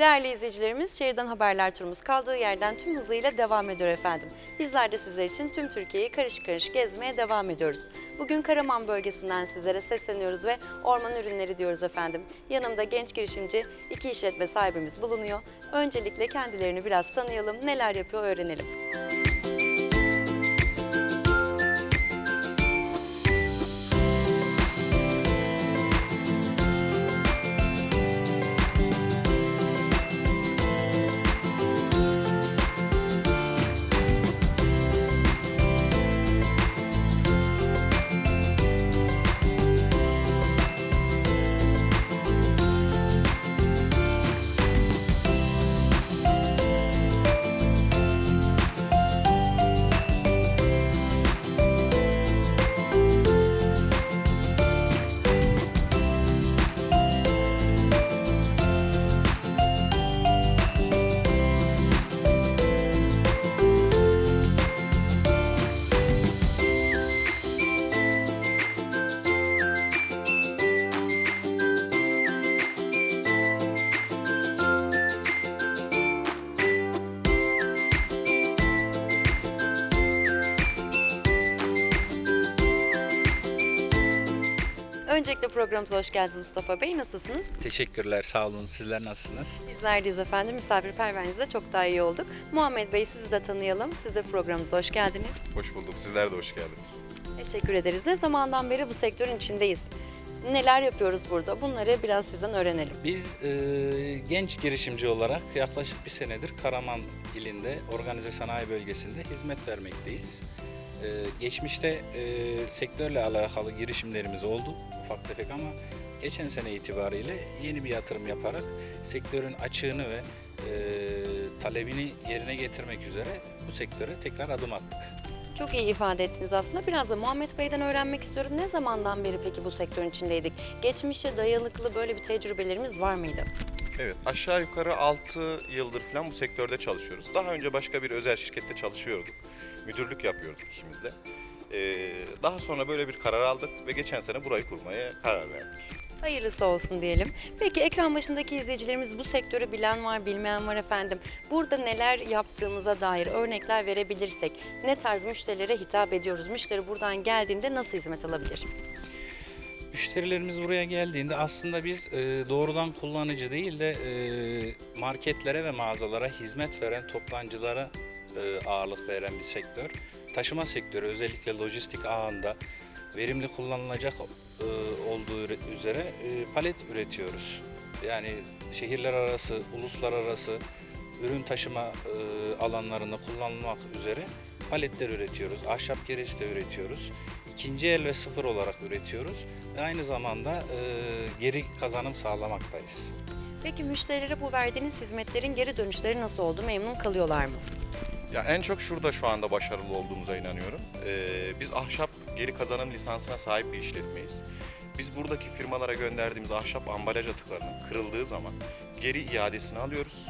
Değerli izleyicilerimiz, şehirden haberler turumuz kaldığı yerden tüm hızıyla devam ediyor efendim. Bizler de sizler için tüm Türkiye'yi karış karış gezmeye devam ediyoruz. Bugün Karaman bölgesinden sizlere sesleniyoruz ve orman ürünleri diyoruz efendim. Yanımda genç girişimci iki işletme sahibimiz bulunuyor. Öncelikle kendilerini biraz tanıyalım, neler yapıyor öğrenelim. Öncelikle programımıza hoş geldiniz Mustafa Bey. Nasılsınız? Teşekkürler, sağ olun. Sizler nasılsınız? Bizler deyiz efendim. Misafirperverinizde çok daha iyi olduk. Muhammed Bey sizi de tanıyalım. Siz de programımıza hoş geldiniz. Hoş bulduk. Sizler de hoş geldiniz. Teşekkür ederiz. Ne zamandan beri bu sektörün içindeyiz? Neler yapıyoruz burada? Bunları biraz sizden öğrenelim. Biz e, genç girişimci olarak yaklaşık bir senedir Karaman ilinde organize sanayi bölgesinde hizmet vermekteyiz. E, geçmişte e, sektörle alakalı girişimlerimiz oldu ufak tefek ama geçen sene itibariyle yeni bir yatırım yaparak sektörün açığını ve e, talebini yerine getirmek üzere bu sektöre tekrar adım attık. Çok iyi ifade ettiniz aslında. Biraz da Muhammed Bey'den öğrenmek istiyorum. Ne zamandan beri peki bu sektörün içindeydik? Geçmişe dayanıklı böyle bir tecrübelerimiz var mıydı? Evet, aşağı yukarı 6 yıldır falan bu sektörde çalışıyoruz. Daha önce başka bir özel şirkette çalışıyorduk. Müdürlük yapıyorduk ikimiz de. Ee, daha sonra böyle bir karar aldık ve geçen sene burayı kurmaya karar verdik. Hayırlısı olsun diyelim. Peki ekran başındaki izleyicilerimiz bu sektörü bilen var, bilmeyen var efendim. Burada neler yaptığımıza dair örnekler verebilirsek, ne tarz müşterilere hitap ediyoruz? Müşteri buradan geldiğinde nasıl hizmet alabilir? Müşterilerimiz buraya geldiğinde aslında biz e, doğrudan kullanıcı değil de e, marketlere ve mağazalara hizmet veren toptancılara e, ağırlık veren bir sektör. Taşıma sektörü özellikle lojistik ağında verimli kullanılacak e, olduğu üzere e, palet üretiyoruz. Yani şehirler arası, uluslararası ürün taşıma e, alanlarında kullanılmak üzere paletler üretiyoruz. Ahşap gereç de üretiyoruz. İkinci el ve sıfır olarak üretiyoruz ve aynı zamanda e, geri kazanım sağlamaktayız. Peki müşterilere bu verdiğiniz hizmetlerin geri dönüşleri nasıl oldu? Memnun kalıyorlar mı? Ya en çok şurada şu anda başarılı olduğumuza inanıyorum. Ee, biz ahşap geri kazanım lisansına sahip bir işletmeyiz. Biz buradaki firmalara gönderdiğimiz ahşap ambalaj atıklarının kırıldığı zaman geri iadesini alıyoruz.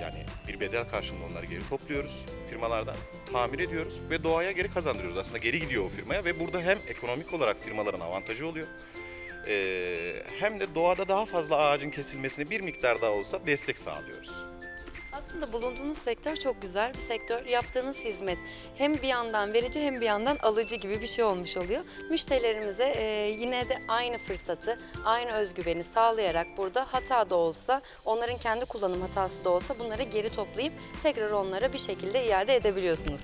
Yani bir bedel karşılığında onları geri topluyoruz firmalardan, tamir ediyoruz ve doğaya geri kazandırıyoruz. Aslında geri gidiyor o firmaya ve burada hem ekonomik olarak firmaların avantajı oluyor hem de doğada daha fazla ağacın kesilmesine bir miktar daha olsa destek sağlıyoruz. Aslında bulunduğunuz sektör çok güzel bir sektör. Yaptığınız hizmet hem bir yandan verici hem bir yandan alıcı gibi bir şey olmuş oluyor. Müşterilerimize e, yine de aynı fırsatı, aynı özgüveni sağlayarak burada hata da olsa, onların kendi kullanım hatası da olsa bunları geri toplayıp tekrar onlara bir şekilde iade edebiliyorsunuz.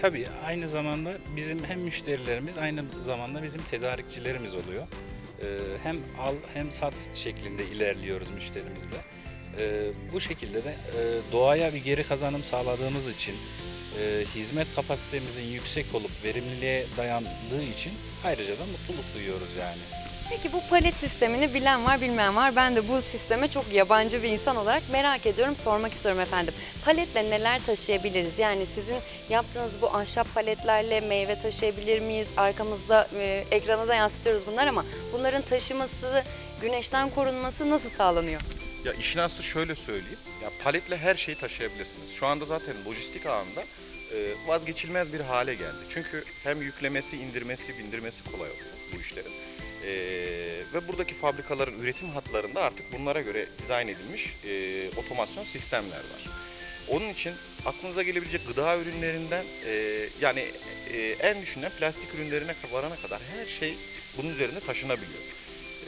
Tabii aynı zamanda bizim hem müşterilerimiz aynı zamanda bizim tedarikçilerimiz oluyor. E, hem al hem sat şeklinde ilerliyoruz müşterimizle. E, bu şekilde de e, doğaya bir geri kazanım sağladığımız için e, hizmet kapasitemizin yüksek olup verimliliğe dayandığı için ayrıca da mutluluk duyuyoruz yani. Peki bu palet sistemini bilen var bilmeyen var. Ben de bu sisteme çok yabancı bir insan olarak merak ediyorum, sormak istiyorum efendim. Paletle neler taşıyabiliriz? Yani sizin yaptığınız bu ahşap paletlerle meyve taşıyabilir miyiz? Arkamızda e, ekrana da yansıtıyoruz bunlar ama bunların taşıması, güneşten korunması nasıl sağlanıyor? Ya işin aslı şöyle söyleyeyim. Ya paletle her şeyi taşıyabilirsiniz. Şu anda zaten lojistik ağında e, vazgeçilmez bir hale geldi. Çünkü hem yüklemesi, indirmesi, bindirmesi kolay oluyor bu işlerin. E, ve buradaki fabrikaların üretim hatlarında artık bunlara göre dizayn edilmiş e, otomasyon sistemler var. Onun için aklınıza gelebilecek gıda ürünlerinden e, yani e, en düşünen plastik ürünlerine varana kadar her şey bunun üzerinde taşınabiliyor.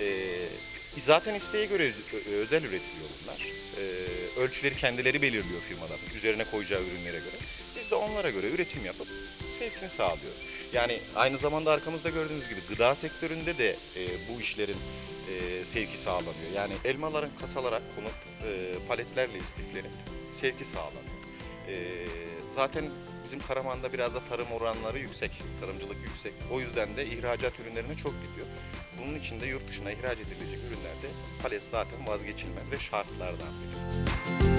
E, zaten isteğe göre özel üretiliyor bunlar. E, ölçüleri kendileri belirliyor firmaların üzerine koyacağı ürünlere göre. Biz de onlara göre üretim yapıp sevkini sağlıyoruz. Yani aynı zamanda arkamızda gördüğünüz gibi gıda sektöründe de e, bu işlerin e, sevki sağlanıyor. Yani elmaların kasalara konup e, paletlerle istiflenip sevki sağlanıyor. Zaten bizim Karaman'da biraz da tarım oranları yüksek, tarımcılık yüksek. O yüzden de ihracat ürünlerine çok gidiyor. Bunun için de yurt dışına ihraç edilecek ürünlerde palet zaten vazgeçilmez ve şartlardan biri.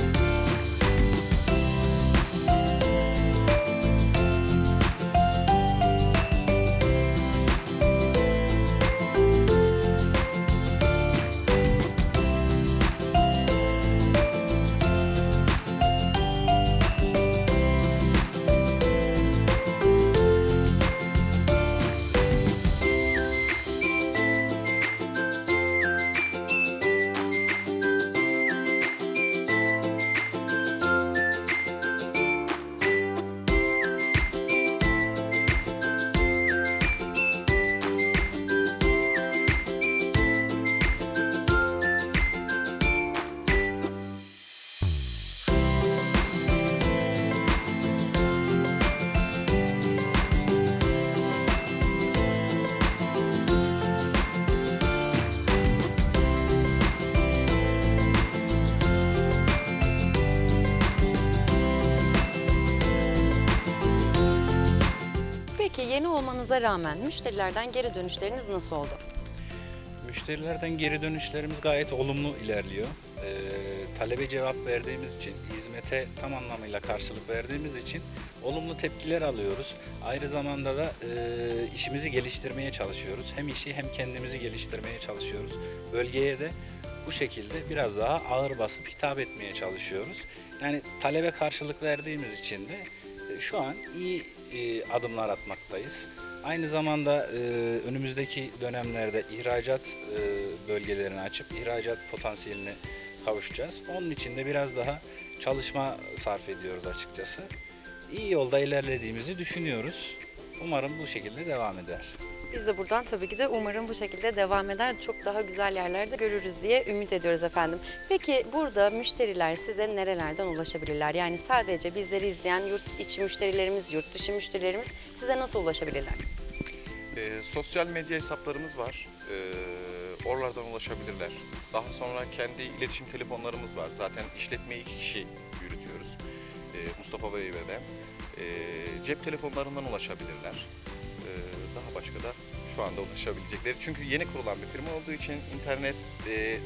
Yeni olmanıza rağmen müşterilerden geri dönüşleriniz nasıl oldu? Müşterilerden geri dönüşlerimiz gayet olumlu ilerliyor. Ee, talebe cevap verdiğimiz için, hizmete tam anlamıyla karşılık verdiğimiz için olumlu tepkiler alıyoruz. Aynı zamanda da e, işimizi geliştirmeye çalışıyoruz. Hem işi hem kendimizi geliştirmeye çalışıyoruz. Bölgeye de bu şekilde biraz daha ağır basıp hitap etmeye çalışıyoruz. Yani talebe karşılık verdiğimiz için de e, şu an iyi e, adımlar atmaktayız. Aynı zamanda e, önümüzdeki dönemlerde ihracat e, bölgelerini açıp ihracat potansiyeline kavuşacağız. Onun için de biraz daha çalışma sarf ediyoruz açıkçası. İyi yolda ilerlediğimizi düşünüyoruz. Umarım bu şekilde devam eder. Biz de buradan tabii ki de umarım bu şekilde devam eder. Çok daha güzel yerlerde görürüz diye ümit ediyoruz efendim. Peki burada müşteriler size nerelerden ulaşabilirler? Yani sadece bizleri izleyen yurt içi müşterilerimiz, yurt dışı müşterilerimiz size nasıl ulaşabilirler? Ee, sosyal medya hesaplarımız var. Ee, oralardan ulaşabilirler. Daha sonra kendi iletişim telefonlarımız var. Zaten işletmeyi iki kişi yürütüyoruz. Ee, Mustafa Bey ve ben. Ee, cep telefonlarından ulaşabilirler. Ee, daha başka da şu anda ulaşabilecekleri. Çünkü yeni kurulan bir firma olduğu için internet e,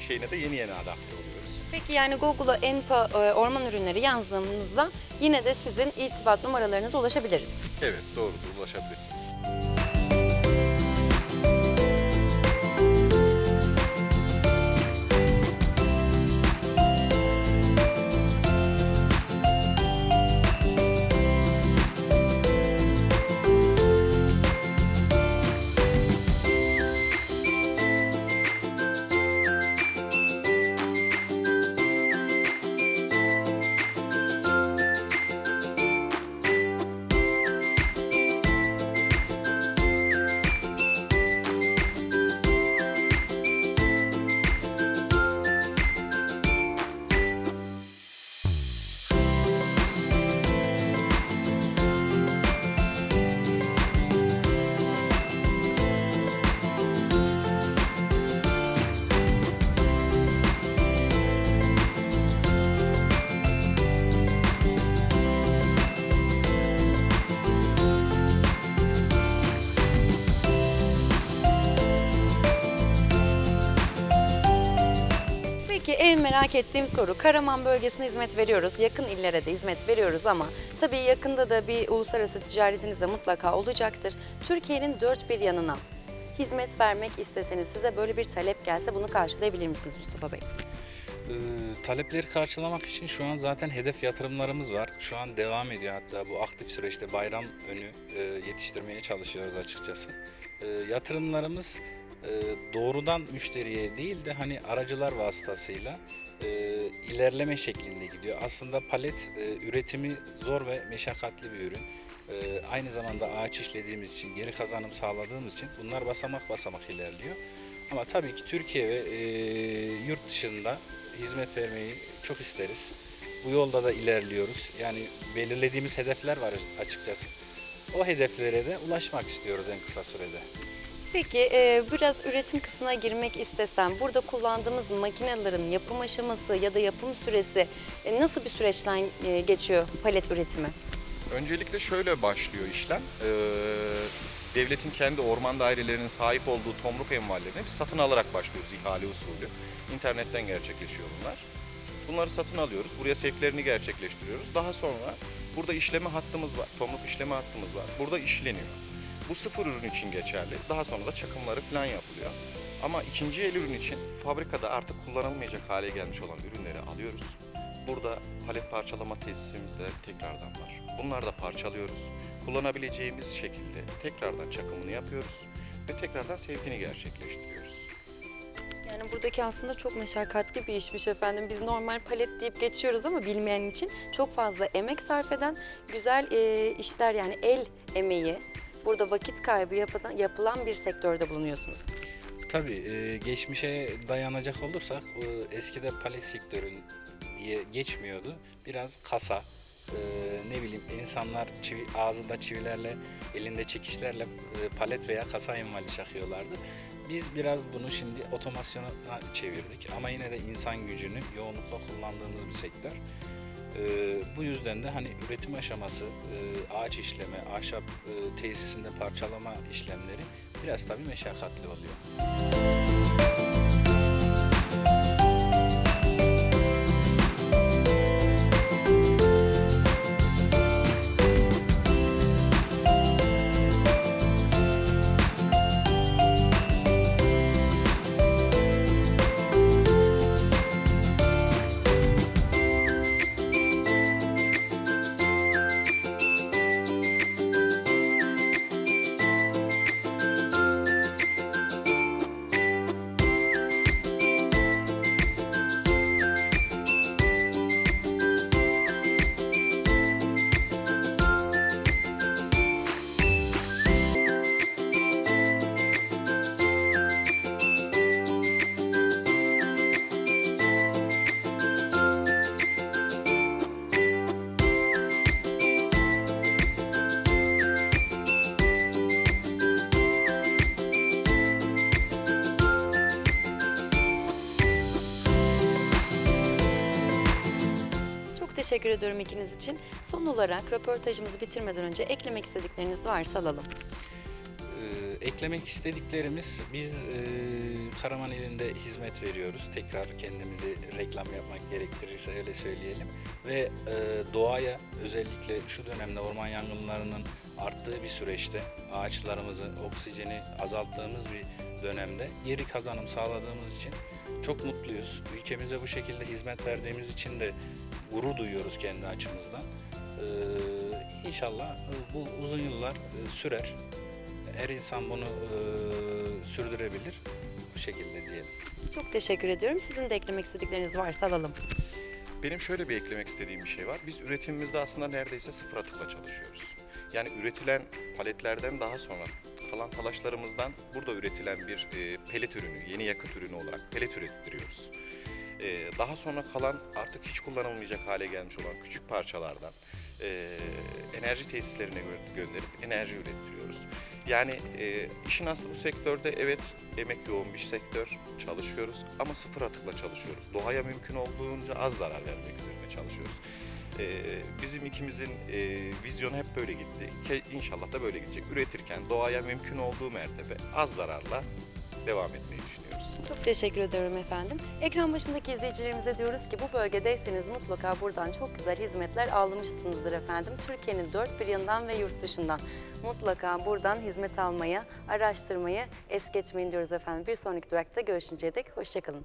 şeyine de yeni yeni adapte oluyoruz. Peki yani Google'a ENPA e, orman ürünleri yazdığımızda yine de sizin irtibat numaralarınıza ulaşabiliriz. Evet doğrudur ulaşabilirsiniz. Merak ettiğim soru Karaman bölgesine hizmet veriyoruz. Yakın illere de hizmet veriyoruz ama tabii yakında da bir uluslararası ticaretiniz de mutlaka olacaktır. Türkiye'nin dört bir yanına hizmet vermek isteseniz size böyle bir talep gelse bunu karşılayabilir misiniz Mustafa Bey? Ee, talepleri karşılamak için şu an zaten hedef yatırımlarımız var. Şu an devam ediyor hatta bu aktif süreçte bayram önü e, yetiştirmeye çalışıyoruz açıkçası. E, yatırımlarımız e, doğrudan müşteriye değil de hani aracılar vasıtasıyla e, ilerleme şeklinde gidiyor. Aslında palet e, üretimi zor ve meşakkatli bir ürün. E, aynı zamanda ağaç işlediğimiz için, geri kazanım sağladığımız için bunlar basamak basamak ilerliyor. Ama tabii ki Türkiye ve e, yurt dışında hizmet vermeyi çok isteriz. Bu yolda da ilerliyoruz. Yani belirlediğimiz hedefler var açıkçası. O hedeflere de ulaşmak istiyoruz en kısa sürede. Peki e, biraz üretim kısmına girmek istesem burada kullandığımız makinelerin yapım aşaması ya da yapım süresi e, nasıl bir süreçten e, geçiyor palet üretimi? Öncelikle şöyle başlıyor işlem. Ee, devletin kendi orman dairelerinin sahip olduğu tomruk envallerini biz satın alarak başlıyoruz ihale usulü. İnternetten gerçekleşiyor bunlar. Bunları satın alıyoruz. Buraya sevklerini gerçekleştiriyoruz. Daha sonra burada işleme hattımız var. Tomruk işleme hattımız var. Burada işleniyor. Bu sıfır ürün için geçerli. Daha sonra da çakımları falan yapılıyor. Ama ikinci el ürün için fabrikada artık kullanılmayacak hale gelmiş olan ürünleri alıyoruz. Burada palet parçalama tesisimiz de tekrardan var. Bunları da parçalıyoruz. Kullanabileceğimiz şekilde tekrardan çakımını yapıyoruz ve tekrardan sevkini gerçekleştiriyoruz. Yani buradaki aslında çok meşakkatli bir işmiş efendim. Biz normal palet deyip geçiyoruz ama bilmeyen için çok fazla emek sarf eden güzel e, işler yani el emeği. Burada vakit kaybı yapılan, yapılan bir sektörde bulunuyorsunuz. Tabii e, geçmişe dayanacak olursak e, eskide palet sektörün diye geçmiyordu. Biraz kasa, e, ne bileyim insanlar çivi, ağzında çivilerle, elinde çekişlerle e, palet veya kasa envali çakıyorlardı. Biz biraz bunu şimdi otomasyona çevirdik ama yine de insan gücünü yoğunlukla kullandığımız bir sektör. E, bu yüzden de hani üretim aşaması, e, ağaç işleme, ahşap e, tesisinde parçalama işlemleri biraz tabii meşakkatli oluyor. Çok teşekkür ediyorum ikiniz için. Son olarak röportajımızı bitirmeden önce eklemek istedikleriniz varsa alalım. Ee, eklemek istediklerimiz biz e, Karaman ilinde hizmet veriyoruz. Tekrar kendimizi reklam yapmak gerektirirse öyle söyleyelim. Ve e, doğaya özellikle şu dönemde orman yangınlarının arttığı bir süreçte ağaçlarımızın oksijeni azalttığımız bir dönemde geri kazanım sağladığımız için çok mutluyuz. Ülkemize bu şekilde hizmet verdiğimiz için de gurur duyuyoruz kendi açımızdan. Ee, inşallah bu uzun yıllar e, sürer her insan bunu e, sürdürebilir. Bu şekilde diyelim. Çok teşekkür ediyorum. Sizin de eklemek istedikleriniz varsa alalım. Benim şöyle bir eklemek istediğim bir şey var. Biz üretimimizde aslında neredeyse sıfır atıkla çalışıyoruz. Yani üretilen paletlerden daha sonra kalan talaşlarımızdan burada üretilen bir e, pelet ürünü, yeni yakıt ürünü olarak pelet ürettiriyoruz. E, daha sonra kalan artık hiç kullanılmayacak hale gelmiş olan küçük parçalardan e, enerji tesislerine gö- gönderip enerji ürettiriyoruz. Yani e, işin aslı bu sektörde evet emek yoğun bir sektör çalışıyoruz ama sıfır atıkla çalışıyoruz. Doğaya mümkün olduğunca az zarar vermek üzerine çalışıyoruz. E, bizim ikimizin e, vizyonu hep böyle gitti. Ke- İnşallah da böyle gidecek. Üretirken doğaya mümkün olduğu mertebe az zararla devam etmeyi düşünüyoruz. Çok teşekkür ediyorum efendim. Ekran başındaki izleyicilerimize diyoruz ki bu bölgedeyseniz mutlaka buradan çok güzel hizmetler almışsınızdır efendim. Türkiye'nin dört bir yanından ve yurt dışından. Mutlaka buradan hizmet almaya, araştırmayı es geçmeyin diyoruz efendim. Bir sonraki durakta görüşünceye dek hoşçakalın.